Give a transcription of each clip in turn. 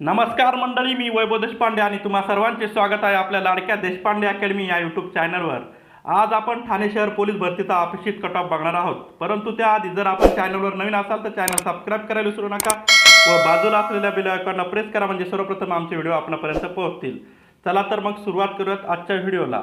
नमस्कार मंडळी मी वैभव देशपांडे आणि तुम्हा सर्वांचे स्वागत आहे आपल्या लाडक्या देशपांडे अकॅडमी या यूट्यूब चॅनलवर आज आपण ठाणे शहर पोलीस भरतीचा अपेक्षित कट ऑफ बघणार आहोत. परंतु त्याआधी जर आपण चॅनलवर नवीन असाल तर चॅनल सबस्क्राईब करायला विसरू नका व बाजूला असलेल्या बिल आयकॉनला प्रेस करा म्हणजे सर्वप्रथम आमचे व्हिडिओ आपणापर्यंत पोहोचतील. चला तर मग सुरुवात करूयात आजच्या व्हिडिओला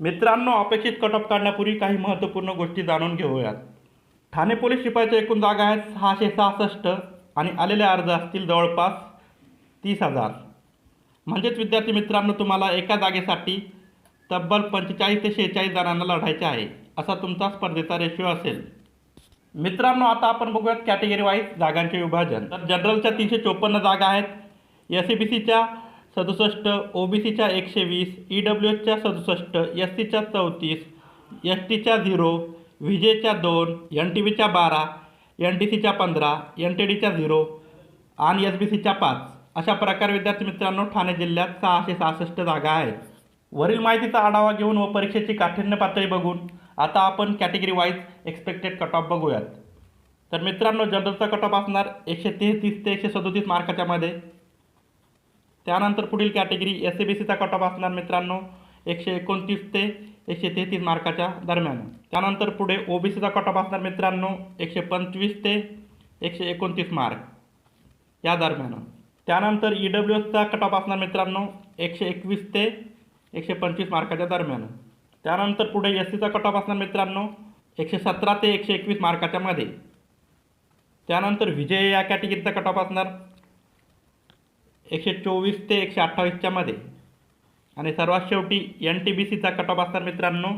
मित्रांनो अपेक्षित कट काढण्यापूर्वी काही महत्त्वपूर्ण गोष्टी जाणून घेऊयात. ठाणे पोलीस शिपाईच्या एकूण जागा आहेत सहाशे सहासष्ट आणि आलेले अर्ज असतील जवळपास तीस हजार. म्हणजेच विद्यार्थी मित्रांनो तुम्हाला एका जागेसाठी तब्बल पंचेचाळीस ते शेहेचाळीस जणांना लढायचे आहे असा तुमचा स्पर्धेचा रेशिओ असेल. मित्रांनो आता आपण बघूयात कॅटेगरी वाईज जागांचे विभाजन. तर जनरलच्या तीनशे चोपन्न जागा आहेत एस सी बी सीच्या सदुसष्ट ओ बी सीच्या एकशे वीस ई डब्ल्यू एसच्या सदुसष्ट एस सीच्या चौतीस एस टीच्या झिरो व्हिजेच्या दोन एन टी बीच्या बारा एन टी सीच्या पंधरा एन टी डीच्या झिरो आणि एस बी सीच्या पाच. अशा प्रकारे विद्यार्थी मित्रांनो ठाणे जिल्ह्यात सहाशे सहासष्ट जागा आहेत. वरील माहितीचा आढावा घेऊन व परीक्षेची काठिण्य पातळी बघून आता आपण category wise expected cut off बघूयात. तर मित्रांनो जनरलचा कट ऑफ असणार एकशे तेहतीस ते एकशे सदोतीस मार्काच्यामध्ये त्यानंतर पुढील कॅटेगरी एस सी बी सीचा कट ऑफ असणार मित्रांनो एकशे एकोणतीस ते एकशे तेहतीस मार्काच्या दरम्यान. त्यानंतर पुढे ओ बी सीचा कट ऑफ असणार मित्रांनो एकशे पंचवीस ते एकशे एकोणतीस मार्क या दरम्यान. त्यानंतर ई डब्ल्यू एसचा कट ऑफ असणार मित्रांनो एकशे एकवीस ते एकशे पंचवीस मार्काच्या दरम्यान. त्यानंतर पुढे एस सीचा कट ऑफ असणार मित्रांनो एकशे सतरा ते एकशे एकवीस मार्काच्या मध्ये. त्यानंतर विजय या कॅटेगरीचा कट ऑफ असणार एकशे चोवीस ते एकशे अठ्ठावीसच्या मध्ये. आणि सर्वात शेवटी एन टी बी सीचा कट ऑफ असणार मित्रांनो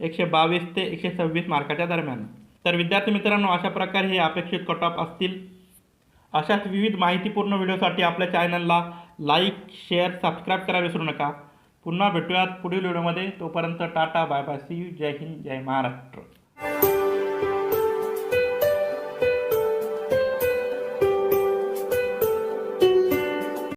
एकशे बावीस ते एकशे सव्वीस मार्काच्या दरम्यान. तर विद्यार्थी मित्रांनो अशा प्रकारे हे अपेक्षित कट ऑफ असतील. अशाच विविध माहितीपूर्ण व्हिडिओसाठी आपल्या चॅनलला लाईक शेअर सबस्क्राईब करायला विसरू नका. पुन्हा भेटूयात पुढील व्हिडिओमध्ये. तोपर्यंत tata bye bye see you Jai Hind Jai Maharashtra.